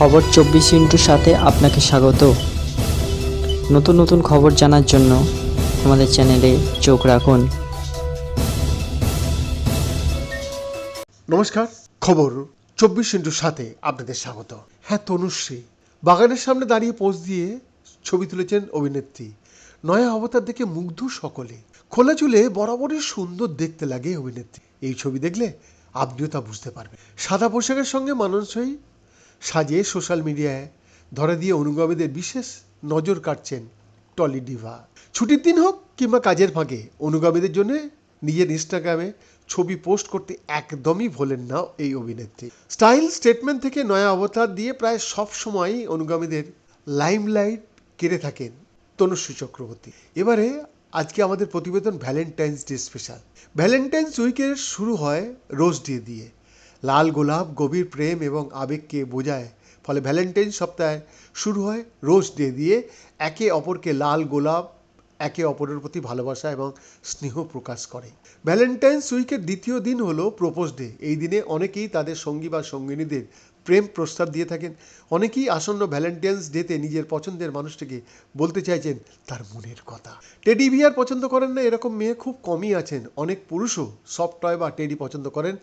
খবর চব্বিশ ইন্টুর সাথে আপনাকে স্বাগত। নতুন নতুন খবর জানার জন্য আমাদের চ্যানেলে চোখ রাখুন। নমস্কার, খবর চব্বিশ ইন্টুর সাথে আপনাদের স্বাগত। হ্যাঁ তনুশ্রী, বাগানের সামনে দাঁড়িয়ে পোজ দিয়ে ছবি তুলেছেন অভিনেত্রী। নয়া অবতার দেখে মুগ্ধ সকলে। খোলা চুলে বরাবরই সুন্দর দেখতে লাগে অভিনেত্রী। এই ছবি দেখলে আপনিও তা বুঝতে পারবেন। সাদা পোশাকের সঙ্গে মানুষই সাজিয়ে সোশ্যাল মিডিয়ায় ধরে দিয়ে অনুগামীদের বিশেষ নজর কাটছেন টলি ডিভা। ছুটির দিন হোক কিংবা কাজের ফাঁকে, অনুগামীদের জন্য নিজের ইনস্টাগ্রামে ছবি পোস্ট করতে একদমই ভোলেন না এই অভিনেত্রী। স্টাইল স্টেটমেন্ট থেকে নয়া অবতার দিয়ে প্রায় সব সময়ই অনুগামীদের লাইমলাইট কেড়ে থাকেন তনুশ্রী চক্রবর্তী। এবারে আজকে আমাদের প্রতিবেদন ভ্যালেন্টাইন্স ডে স্পেশাল। ভ্যালেন্টাইন্স উইকের শুরু হয় রোজ ডে দিয়ে। লাল গোলাপ, গভীর প্রেম এবং আবেগকে বোঝায়। ফলে ভ্যালেন্টাইন সপ্তাহে শুরু হয় রোজ ডে দিয়ে একে অপরকে লাল গোলাপ একে অপরের প্রতি ভালোবাসা এবং স্নেহ প্রকাশ করে। ভ্যালেন্টাইন্স উইকের দ্বিতীয় দিন হলো প্রোপোজ ডে এই দিনে অনেকেই তাদের সঙ্গী বা সঙ্গিনীদের প্রেম প্রস্তাব দিয়ে থাকেন। অনেকেই আসন্ন ভ্যালেন্টাইন্স ডেতে নিজের পছন্দের মানুষটিকে বলতে চাইছেন তার মনের কথা। টেডি বিয়ার পছন্দ করেন না, এরকম মেয়ে খুব কমই আছেন। অনেক পুরুষও সফট টয় বা টেডি পছন্দ করেন।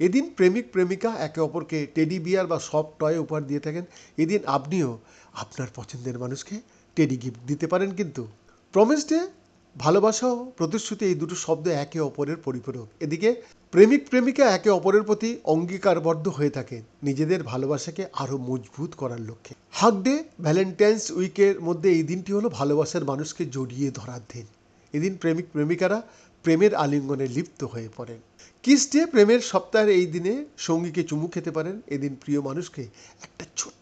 এদিন প্রেমিক প্রেমিকা একে অপরকে টেডি বিয়ার বা সফট টয় উপহার দিয়ে থাকেন। এদিন আপনিও আপনার পছন্দের মানুষকে টেডি গিফট দিতে পারেন কিন্তু। প্রমিস ডে ভালোবাসা ও প্রতিশ্রুতি এই দুটো শব্দ একে অপরের পরিপূরক। এদিকে প্রেমিক প্রেমিকা একে অপরের প্রতি অঙ্গীকারবদ্ধ হয়ে থাকে, নিজেদের ভালোবাসাকে আরও মজবুত করার লক্ষ্যে। হাক ডে ভ্যালেন্টাইন্স উইকের মধ্যে এই দিনটি হলো ভালোবাসার মানুষকে জড়িয়ে ধরার দিন। এদিন প্রেমিক প্রেমিকারা প্রেমের আলিঙ্গনে লিপ্ত হয়ে পড়েন। কিস ডে প্রেমের সপ্তাহের এই দিনে সঙ্গীকে চুমু খেতে পারেন। এদিন প্রিয় মানুষকে একটা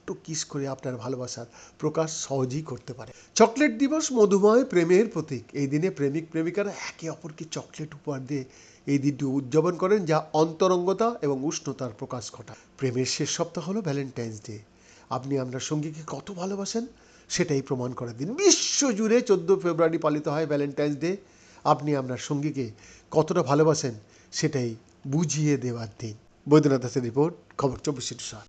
ছোট্ট কিস করে আপনার ভালোবাসার প্রকাশ সহজেই করতে পারে। চকলেট দিবস মধুময় প্রেমের প্রতীক। এই দিনে প্রেমিক, প্রেমিকারা একে অপরকে চকলেট উপহার দিয়ে এই দিনটি উদযাপন করেন, যা অন্তরঙ্গতা এবং উষ্ণতার প্রকাশ ঘটায়। প্রেমের শেষ সপ্তাহ হলো ভ্যালেন্টাইন্স ডে। আপনি আপনার সঙ্গীকে কত ভালোবাসেন সেটাই প্রমাণ করে দিন। বিশ্বজুড়ে চোদ্দ ফেব্রুয়ারি পালিত হয় ভ্যালেন্টাইন্স ডে। আপনি আপনার সঙ্গীকে কতটা ভালোবাসেন সেটাই বুঝিয়ে দেওয়ার দিন। বৈদ্যনাথ দাসের রিপোর্ট, খবর চব্বিশ